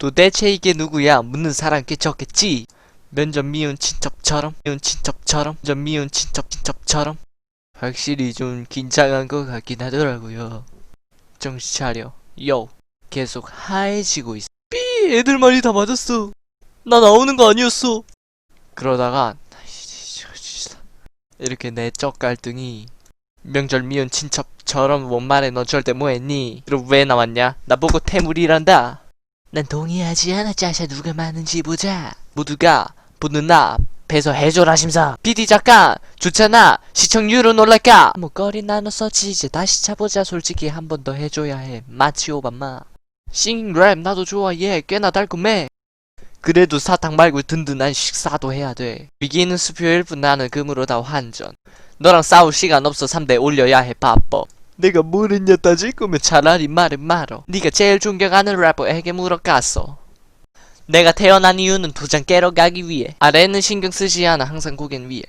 도대체 이게 누구야? 묻는 사람 꽤 적겠지. 면접 미운 친척처럼, 미운 친척처럼, 면접 미운 친척 친척처럼. 확실히 좀 긴장한 것 같긴 하더라고요. 정신 차려. 요. 계속 하얘지고 있어. 삐! 애들 말이 다 맞았어. 나 나오는 거 아니었어. 그러다가 이렇게 내적 갈등이 명절 미운 친척처럼 원말에 너 절대 뭐했니? 그럼 왜 나왔냐? 나보고 태물이란다. 난 동의하지 않아 짜샤 누가 많은지 보자. 모두가 보는 나 배서 해줘라 심사. PD 작가 좋잖아. 시청률은 올랄까? 목걸이 나눴었지 이제 다시 차보자. 솔직히 한 번 더 해줘야 해. 마치 오바마. 싱랩 나도 좋아해. 꽤나 달콤해. 그래도 사탕 말고 든든한 식사도 해야 돼. 위기는 수표일 뿐 나는 금으로 다 환전. 너랑 싸울 시간 없어 3대 올려야 해 바빠. 내가 뭘 했냐 따질 거면 차라리 말을 말어. 네가 제일 존경하는 래퍼에게 물어갔어. 내가 태어난 이유는 도장 깨러 가기 위해. 아래는 신경 쓰지 않아 항상 고개 위에.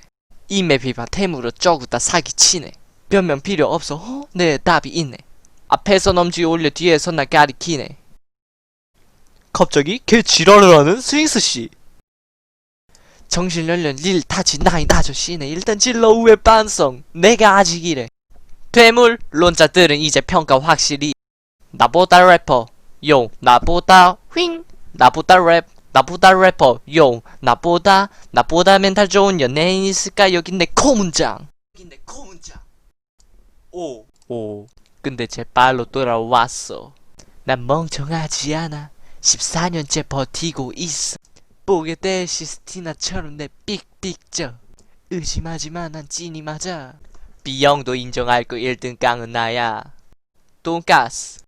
이메 비바 템으로 쪼구다 사기치네. 변명 필요 없어. 어? 내 답이 있네. 앞에서 넘지 올려 뒤에서 나 가리키네. 갑자기 걔 지랄을 하는 스윙스 씨. 정신 연령 릴 타지 나이 아저씨네 일단 질러 우의 반성 내가 아직 이래 괴물 론자들은 이제 평가 확실히 나보다 래퍼 용 나보다 휑 나보다 랩 나보다 래퍼 용 나보다 나보다 멘탈 좋은 연예인 있을까? 여긴 내 코문장. 여긴 내 코문장. 오 오. 근데 제 발로 돌아왔어. 난 멍청하지 않아. 14년째 버티고 있어. 뽀개 때 시스티나처럼 내 삑삑져 의심하지마 난 찐이 맞아 B형도 인정할 거 1등 깡은 나야. 돈가스